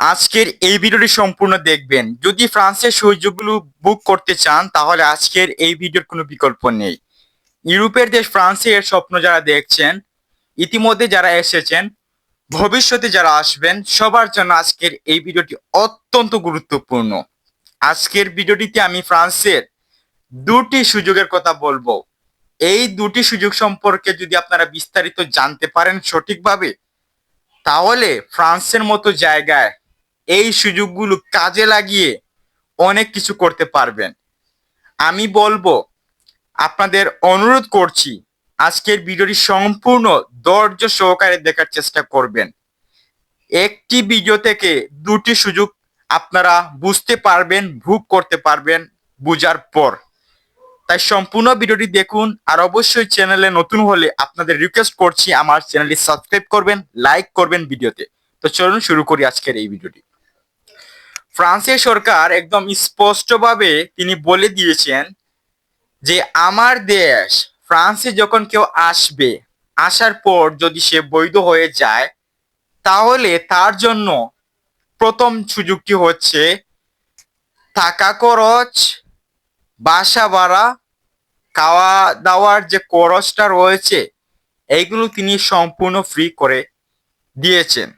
আজকের এই ভিডিওটি সম্পূর্ণ দেখবেন। যদি ফ্রান্সের সুযোগগুলো বুক করতে চান, তাহলে আজকের এই ভিডিওর কোনো বিকল্প নেই। ইউরোপের দেশ ফ্রান্সে এর স্বপ্ন যারা দেখছেন, ইতিমধ্যে যারা এসেছেন, ভবিষ্যতে যারা আসবেন, সবার জন্য আজকের এই ভিডিওটি অত্যন্ত গুরুত্বপূর্ণ। আজকের ভিডিওটিতে আমি ফ্রান্সের দুটি সুযোগের কথা বলব। এই দুটি সুযোগ সম্পর্কে যদি আপনারা বিস্তারিত জানতে পারেন সঠিকভাবে, তাহলে ফ্রান্সের মতো জায়গায় এই সুযোগগুলো কাজে লাগিয়ে অনেক কিছু করতে পারবেন। আমি বলব, আপনাদের অনুরোধ করছি, আজকের ভিডিওটি সম্পূর্ণ ধৈর্য সহকারে দেখার চেষ্টা করবেন। একটি ভিডিও থেকে দুটি সুযোগ আপনারা বুঝতে পারবেন, ভোগ করতে পারবেন বুঝার পর। তাই সম্পূর্ণ ভিডিওটি দেখুন, আর অবশ্যই চ্যানেলে নতুন হলে আপনাদের রিকোয়েস্ট করছি, আমার চ্যানেলটি সাবস্ক্রাইব করবেন লাইক করবেন ভিডিওতে। তো চলুন শুরু করি আজকের এই ভিডিওটি। ফ্রান্সের সরকার একদম স্পষ্টভাবে তিনি বলে দিয়েছেন যে আমার দেশ ফ্রান্সে যখন কেউ আসবে, আসার পর যদি সে বৈধ হয়ে যায়, তাহলে তার জন্য প্রথম সুযোগটি হচ্ছে থাকা খরচ, বাসা ভাড়া, খাওয়া দাওয়ার যে খরচটা রয়েছে, এইগুলো তিনি সম্পূর্ণ ফ্রি করে দিয়েছেন।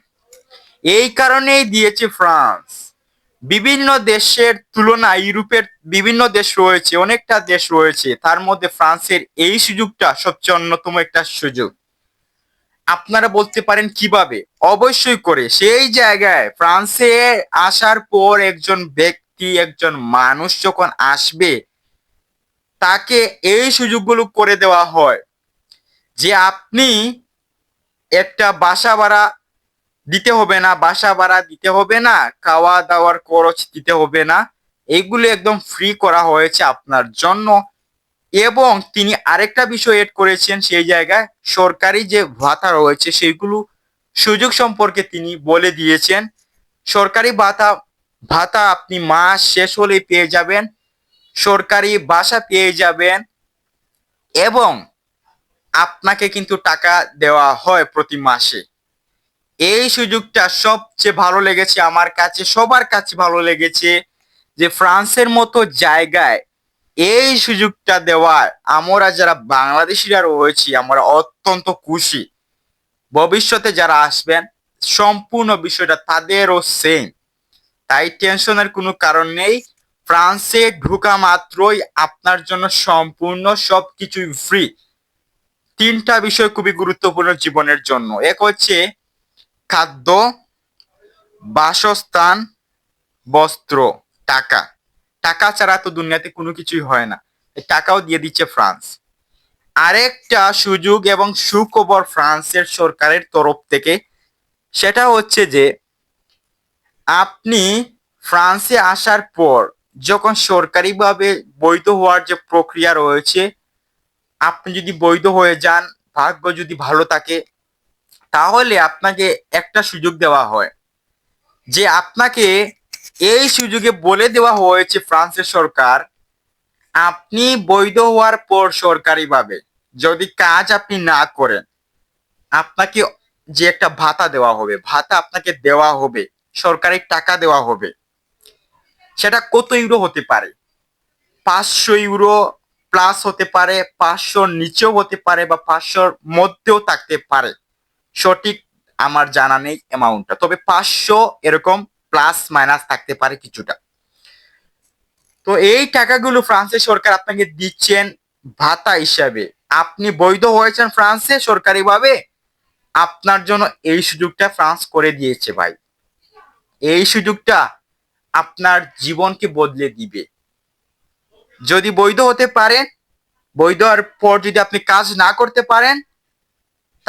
এই কারণেই দিয়েছে ফ্রান্স। বিভিন্ন দেশের তুলনায় ইউরোপের বিভিন্ন দেশ রয়েছে, অনেকটা দেশ রয়েছে। তার মধ্যে ফ্রান্সের এই সুযোগটা সবচেয়ে অন্যতম একটা সুযোগ। আপনারা বলতে পারেন কীভাবে? অবশ্যই করে। সেই জায়গায় ফ্রান্সে আসার পর একজন ব্যক্তি, একজন মানুষ যখন আসবে, তাকে এই সুযোগগুলো করে দেওয়া হয় যে আপনি একটা বাসা ভাড়া দিতে হবে না, বাসা ভাড়া দিতে হবে না খাওয়া দাওয়ার খরচ দিতে হবে না। এইগুলো একদম ফ্রি করা হয়েছে আপনার জন্য। এবং তিনি আরেকটা বিষয় এড করেছেন সেই জায়গায়, সরকারি যে ভাতা রয়েছে সেইগুলো সুযোগ সম্পর্কে তিনি বলে দিয়েছেন। সরকারি ভাতা ভাতা আপনি মাস শেষ হলে পেয়ে যাবেন। সরকারি বাসা পেয়ে যাবেন। এবং আপনাকে কিন্তু টাকা দেওয়া হয় প্রতি মাসে। এই সুযোগটা সবচেয়ে ভালো লেগেছে, আমার কাছে, সবার কাছে ভালো লেগেছে যে ফ্রান্সের মতো জায়গায় এই সুযোগটা দেওয়ার, আমরা যারা বাংলাদেশিরা রয়েছি, আমরা অত্যন্ত খুশি। ভবিষ্যতে যারা আসবেন, সম্পূর্ণ বিষয়টা তাদেরও সেম তাই টেনশনের কোনো কারণ নেই। ফ্রান্সে ঢুকা মাত্রই আপনার জন্য সম্পূর্ণ সবকিছুই ফ্রি তিনটা বিষয় খুবই গুরুত্বপূর্ণ জীবনের জন্য। এক হচ্ছে খাদ্য, বাসস্থান, বস্ত্র, টাকা। টাকা ছাড়া তো দুনিয়াতে কোনো কিছুই হয় না। টাকাও দিয়ে দিচ্ছে ফ্রান্স। আরেকটা সুযোগ এবং সুখবর ফ্রান্সের সরকারের তরফ থেকে, সেটা হচ্ছে যে, আপনি ফ্রান্সে আসার পর যখন সরকারিভাবে বৈধ হওয়ার যে প্রক্রিয়া রয়েছে, আপনি যদি বৈধ হয়ে যান, ভাগ্য যদি ভালো থাকে তাহলে আপনাকে একটা সুযোগ দেওয়া হয়। যে আপনাকে এই সুযোগে বলে দেওয়া হয়েছে ফ্রান্সের সরকার, আপনি বৈধ হওয়ার পর সরকারিভাবে যদি কাজ আপনি না করেন, আপনাকে যে একটা ভাতা দেওয়া হবে, ভাতা আপনাকে দেওয়া হবে, সরকারি টাকা দেওয়া হবে, সেটা কত ইউরো হতে পারে? পাঁচশো ইউরো প্লাস হতে পারে, পাঁচশোর নিচেও হতে পারে বা পাঁচশোর মধ্যেও থাকতে পারে। সঠিক আমার জানা নেই অ্যামাউন্টটা তবে পাঁচশো এরকম প্লাস মাইনাস থাকতে পারে কিছুটা। তো এই টাকাগুলো ফ্রান্সের সরকার আপনাকে দিচ্ছেন ভাতা হিসাবে। আপনি বৈধ হয়েছেন ফ্রান্সে সরকারিভাবে। আপনার জন্য এই সুযোগটা ফ্রান্স করে দিয়েছে ভাই। এই সুযোগটা আপনার জীবনকে বদলে দিবে। যদি বৈধ হতে পারেন, বৈধ হওয়ার পর যদি আপনি কাজ না করতে পারেন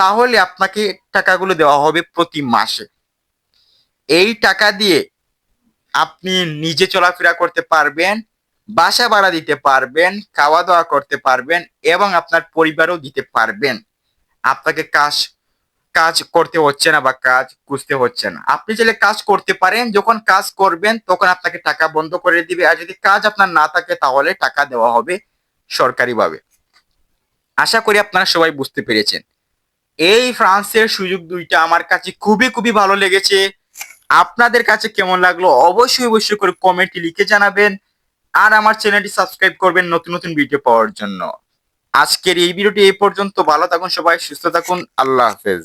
তাহলে আপনাকে টাকাগুলো দেওয়া হবে প্রতি মাসে। এই টাকা দিয়ে আপনি নিজে চলাফেরা করতে পারবেন, বাসা ভাড়া দিতে পারবেন খাওয়া দাওয়া করতে পারবেন এবং আপনার পরিবারও দিতে পারবেন। আপনাকে কাজ কাজ করতে হচ্ছে না বা কাজ খুঁজতে হচ্ছে না। আপনি চাইলে কাজ করতে পারেন, যখন কাজ করবেন তখন আপনাকে টাকা বন্ধ করে দিবে আর যদি কাজ আপনার না থাকে তাহলে টাকা দেওয়া হবে সরকারিভাবে। আশা করি আপনারা সবাই বুঝতে পেরেছেন। এই ফ্রান্সের সুযোগ দুইটা আমার কাছে খুবই খুবই ভালো লেগেছে। আপনাদের কাছে কেমন লাগল অবশ্যই অবশ্যই করে কমেন্টে লিখে জানাবেন। আর আমার চ্যানেলটি সাবস্ক্রাইব করবেন নতুন নতুন ভিডিও পাওয়ার জন্য। আজকের এই ভিডিওটি এই পর্যন্ত। ভালো থাকুন সবাই, সুস্থ থাকুন। আল্লাহ হাফেজ।